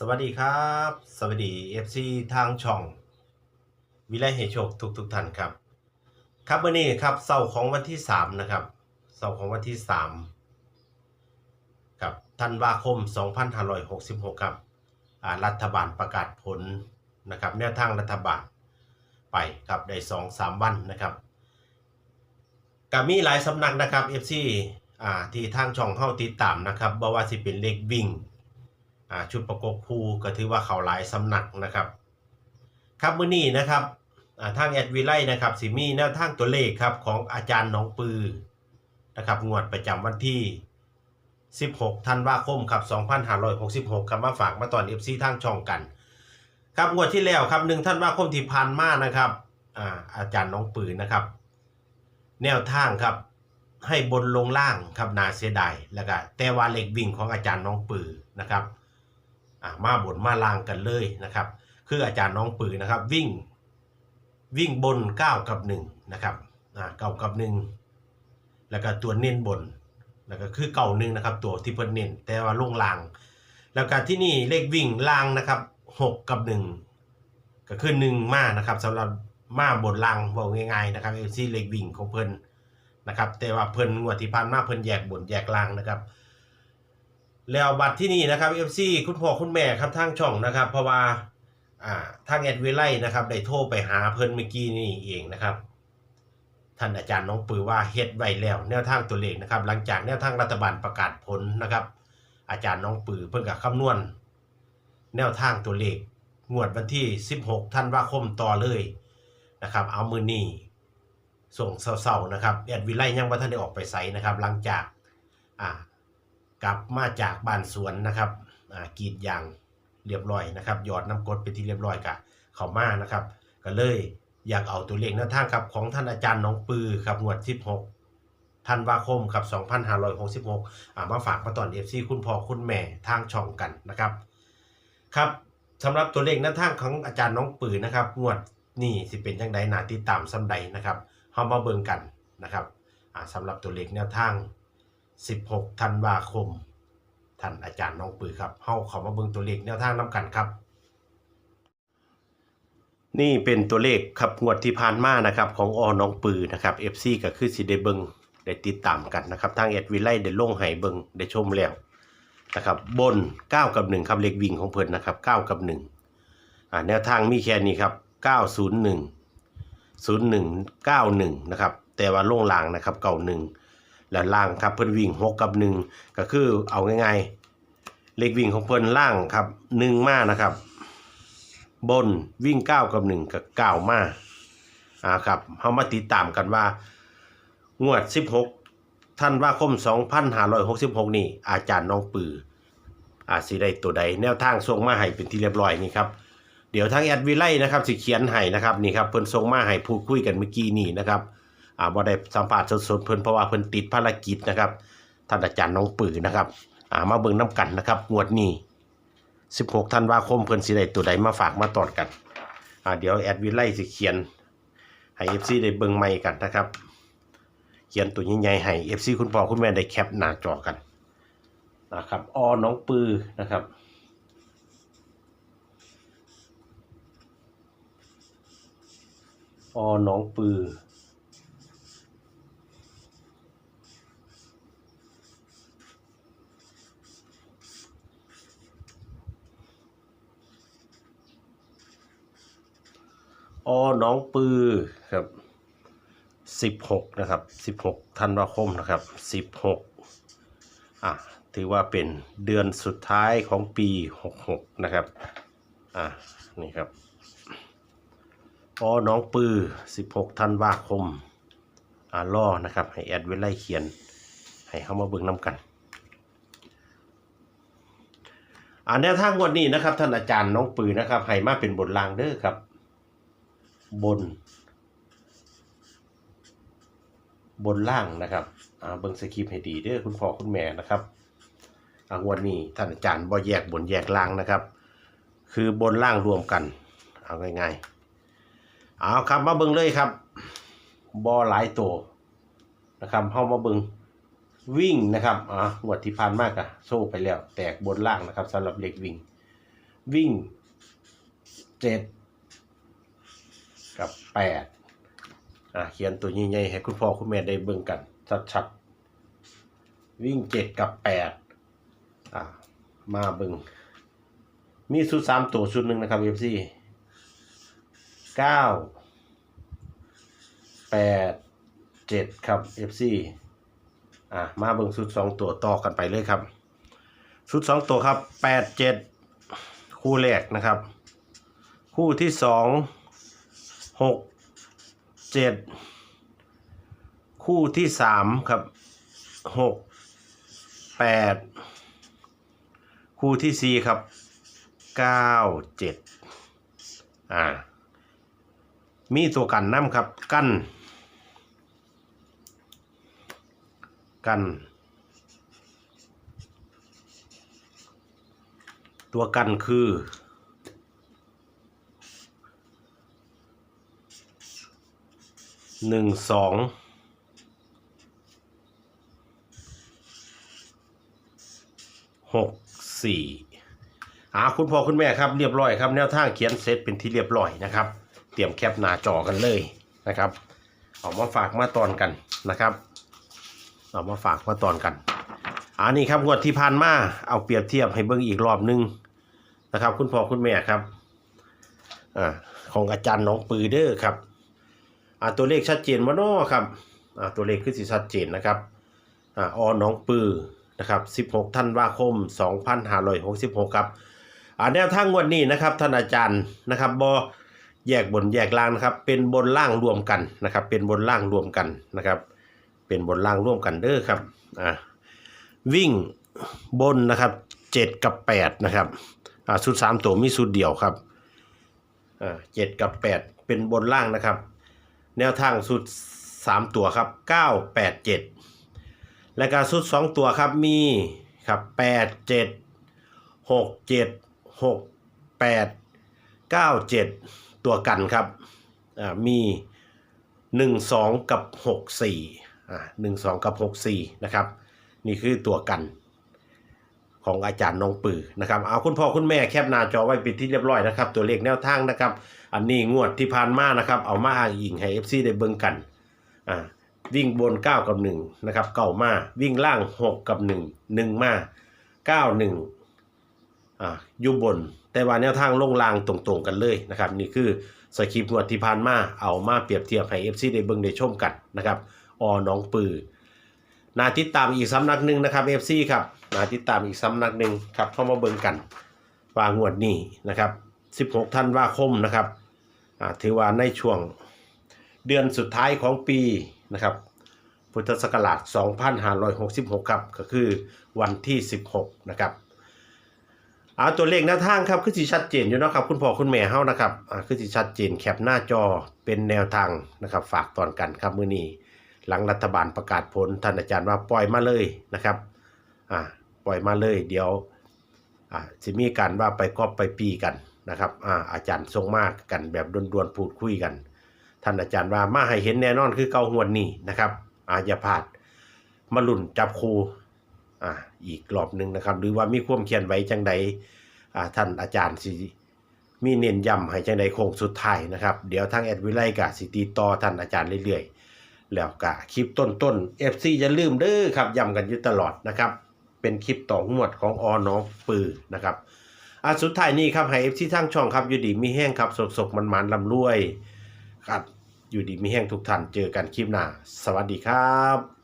สวัสดีครับ สวัสดี FC ทางช่อง วิไลเหตุโชคทุกทุกท่านครับ ครับวันนี้ครับเสาร์ของวันที่ 3 นะครับเสาร์ของวันที่3กับธันวาคม 2566 ครับอ่ารัฐบาลประกาศผลนะครับแนวทางรัฐบาลไปครับได้2 3วันนะครับก็มีหลายสำนักนะครับ FC อ่าที่ทางช่องเฮาติดตามนะครับบ่ว่าสิเป็นเลขวิ่ง ชุดประกบคู่ก็ถือว่าเขาหลายสำนักนะครับ ครับมื้อนี้นะครับทางแอดวิไลนะครับสิมีแนวทางตัวเลขครับของอาจารย์น้องปือนะครับงวดประจำวันที่ 16 ธันวาคมครับ 2566ครับมาฝากมาตอน FC ทางช่องกัน ครับงวดที่แล้วครับ1ธันวาคมที่ผ่านมานะครับอาอาจารย์น้องปือนะครับ แนวทางครับให้บนลงล่างครับนาเสียดายแล้วก็แต่ว่าเลขวิ่งของอาจารย์น้องปือนะครับ มาบนมาล่างกันเลยนะครับ คืออาจารย์น้องปือนะครับ วิ่งวิ่งบน 9 กับ1นะครับอ่าเก้ากับ 1 แล้วก็ตัวเน้นบน แล้วก็คือเก่าหนึ่งนะครับ ตัวที่เพิ่นเน้นแต่ว่าลงล่าง แล้วก็ที่นี่เลขวิ่งล่างนะครับ 6 กับ 1 ก็คือ1มานะครับสำหรับมาบนล่างบอกง่ายๆนะครับเอซีเลขวิ่งของเพิ่นนะครับแต่ว่าเพิ่นงวดที่ผ่านมาเพิ่นแยกบนแยกล่างนะครับ แล้วบัตรที่นี่นะครับ FC คุณพ่อคุณแม่ครับทางช่องนะครับ เพราะว่าอ่าทางแอดเวไลนะครับได้โทรไปหาเพิ่นเมื่อกี้นี่เองนะครับท่านอาจารย์น้องปือว่าเฮ็ดไว้แล้ว แนวทางตัวเลขนะครับ หลังจากแนวทางรัฐบาลประกาศผลนะครับ อาจารย์น้องปือเพิ่นก็คำนวณ แนวทางตัวเลขงวดวันที่ 16ธันวาคมต่อเลยนะครับ เอามือนี้ส่งเศร้าๆนะครับแอดวิไลยังบ่าทันได้ออกไปไสนะครับ หลังจากอ่า กลับมาจากบ้านสวนนะครับอ่ากรีดยางเรียบร้อยนะครับหยอดน้ำกดไปที่เรียบร้อยกะเขามานะครับ ก็เลยอยากเอาตัวเลขแนวทางครับของท่านอาจารย์น้องปือครับงวด16ธันวาคมครับ2566อ่ามาฝากมาตอน FC คุณพ่อคุณแม่ทางช่องกันนะครับ ครับสำหรับตัวเลขแนวทางของอาจารย์น้องปือนะครับ งวดนี่สิเป็นจังใดนาติดตามสำใดนะครับเฮามาเบิ่งกันนะครับอ่าสำหรับตัวเลขแนวทาง 16ธันวาคม ท่านอาจารย์น้องปือครับเฮาเขามาเบิ่งตัวเลขแนวทางนํกันครับ นี่เป็นตัวเลขครับงวดที่ผ่านมานะครับของอน้องปือนะครับ FC ก็คือสิได้เบิ่งได้ติดตามกันนะครับ ทางเอ็ดวิไลได้ลงให้เบิ่งได้ชมแล้วนะครับบน 9 กับ 1 ครับเลขวิ่งของเพิ่นนะครับ 9 กับ1อ่าแนวทางมีแค่นี้ครับ 901 0191 นะครับ แต่ว่าลงล่างนะครับเก่าหนึ่ง แล้วล่างครับเพิ่นวิ่งหกกับหนึ่งก็คือเอาง่ายๆเลขวิ่งของเพิ่นล่างครับหนึ่งมานะครับ บนวิ่งเก้ากับหนึ่งกับเก้ามาอ่าครับเฮามาติดตามกันว่า งวด16ธันว่าคม2566นี่ อาจารย์น้องปืออาสิได้ตัวใด แนวทางส่งมาให้เป็นที่เรียบร้อยนี่ครับเดี๋ยวทางแอดวิไลนะครับสิเขียนให้นะครับนี่ครับเพิ่นส่งมาให้พูดคุยกันเมื่อกี้นี่นะครับ อ่าบ่ได้สัมภาษณ์สดๆเพิ่นเพราะว่าเพิ่นติดภารกิจนะครับท่านอาจารย์น้องปือนะครับอ่ามาเบิ่งน้กันนะครับงวดนี้ 16ธันวาคมเพิ่นสิได้ตัวใดมาฝากมาตอดกันอ่าเดี๋ยวแอดวิไลสิเขียนให้ FC ได้เบิ่งใหม่กันนะครับ เขียนตัวใหญ่ๆให้ FC คุณพ่อคุณแม่ได้แคปหน้าจอกันนะครับออน้องปือนะครับออน้องปือ อน้องปือครับสิบหกนะครับสิบหกธันวาคมนะครับสิบหกอะถือว่าเป็นเดือนสุดท้ายของปีหกหกนะครับอะนี่ครับอน้องปือสิบหกธันวาคมอ่าล่อนะครับให้แอดเวลไล่เขียน ให้เข้ามาเบิ่งน้ำกันอ่าแนวทางวันนี้นะครับท่านอาจารย์น้องปือนะครับให้มาเป็นบทลางเด้อครับ บน บนล่างนะครับอ่าเบิ่งสคริปต์ให้ดีเด้อคุณพ่อคุณแม่นะครับอ่างวดนี้ท่านอาจารย์บ่แยกบนแยกล่างนะครับ คือบนล่างรวมกันเอาง่ายๆเอาครับมาเบิ่งเลยครับบ่หลายตัวนะครับเฮามาเบิ่งวิ่งนะครับอ่างวดที่ผ่านมากอะโซ่ไปแล้ว แตกบนล่างนะครับสำหรับเล็กวิ่ง วิ่งเจ็ด กับแปดอะเขียนตัวใหญ่ๆให้คุณพ่อคุณแม่ได้เบิ่งกัน ชัดๆ วิ่งเจ็ดกับแปดอะมาเบิ่งมีชุดสามตัวชุดหนึ่งนะครับ FC เก้าแปดเจ็ดครับ FC อะมาเบิ่งชุดสองตัวต่อกันไปเลยครับชุดสองตัวครับแปดเจ็ดคู่แรกนะครับ คู่ที่สอง หกเจ็ดคู่ที่สามครับหกแปดคู่ที่สี่ครับเก้าเจ็ดอ่ามีตัวกันน้ำครับกัน กัน ตัวกันคือ หนึ่งสองหกสี่อ่าคุณพ่อคุณแม่ครับเรียบร้อยครับแนวทางเขียนเสร็จเป็นที่เรียบร้อยนะครับ เตรียมแคปหน้าจอกันเลยนะครับเอามาฝากมาตอนกันนะครับเอามาฝากมาตอนกันอันนี้ครับงวดที่ผ่านมาเอาเปรียบเทียบให้เบิ่งอีกรอบหนึงนะครับ คุณพ่อคุณแม่ครับอ่าของอาจารย์น้องปือเด้อครับ อ่าตัวเลขชัดเจนมาเนาะครับอ่าตัวเลขคือสิชัดเจนนะครับอ่าออน้องปือนะครับ16ธันวาคม 2566 ครับอ่าแนวทางงวดนี้นะครับท่านอาจารย์นะครับบอแยกบนแยกล่างนะครับ เป็นบนล่างรวมกันนะครับ เป็นบนล่างรวมกันนะครับ เป็นบนล่างร่วมกันเด้อครับอ่าวิ่งบนนะครับเจ็ดกับแปดนะครับอ่าสุดสามตัวมีสุดเดียวครับอ่าเจ็ดกับแปดเป็นบนล่างนะครับ แนวทางสุดสามตัวครับเก้าแปดเจ็ดและการสุดสองตัวครับมีครับแปดเจ็ดหกเจ็ดหกแปด97 ตัวกันครับอ่ามี 12 กับ 64อ่า12 กับ 64 นะครับ นี่คือตัวกัน ของอาจารย์น้องปือนะครับเอาคุณพ่อคุณแม่แคปหน้าจอไว้เป็นที่เรียบร้อยนะครับตัวเลขแนวทางนะครับ อันนี้งวดที่ผ่านมานะครับเอามาอ้างอิงให้ FC ได้เบิ่งกันอ่าวิ่งบน 9 กับ 1 นะครับเก่ามาวิ่งล่าง 6 กับ 1 1 มา 9 1อ่าอยู่บน แต่ว่าแนวทางลงล่างตรงๆกันเลยนะครับ นี่คือสคริปต์งวดที่ผ่านมาเอามาเปรียบเทียบให้ FC ได้เบิ่งได้ชมกันนะครับออน้องปือ นาติดตามอีกสำนักหนึ่งนะครับ FC ครับนาติดตามอีกสำนักหนึ่งครับเข้ามาเบิ่งกันว่างวดนี้นะครับ 16ธันวาคมนะครับอ่าถือว่าในช่วงเดือนสุดท้ายของปีนะครับพุทธศักราช 2566 ครับ ก็คือวันที่ 16 นะครับเอาตัวเลขหน้าทางครับ คือสิชัดเจนอยู่นะครับ คุณพ่อคุณแม่เฮานะครับอ่าคือสิชัดเจนแคปหน้าจอเป็นแนวทางนะครับ ฝากตอนกันครับมื้อนี้ หลังรัฐบาลประกาศผลท่านอาจารย์ว่าปล่อยมาเลยนะครับอ่าปล่อยมาเลยเดี๋ยวอ่าสิมีการว่าไปกอบไปปีกันนะครับอ่าอาจารย์ทรงมากกันแบบด่วนๆพูดคุยกัน ท่านอาจารย์ว่ามาให้เห็นแน่นอนคือเก่าหวนนี้นะครับอาอย่าพาดมาลุ่นจับครูอ่าอีกรอบหนึ่งนะครับ หรือว่ามีความเขียนไว้จังใดอ่าท่านอาจารย์สิมีเน้นย้ำให้จังใดโค้งสุดท้ายนะครับ เดี๋ยวทางแอดวิไลกะสิติต่อท่านอาจารย์เรื่อยๆ แล้วกะคลิปต้นๆ FC จะลืมเด้อครับย้ำกันอยู่ตลอดนะครับ เป็นคลิปต่อหวดของออน้องปือนะครับอ่าสุดท้ายนี้ครับให้ FC ทั้งช่องครับอยู่ดีมีแห้งครับสกๆมันๆลำรวยครับอยู่ดีมีแห้งทุกท่านเจอกันคลิปหน้า สวัสดีครับ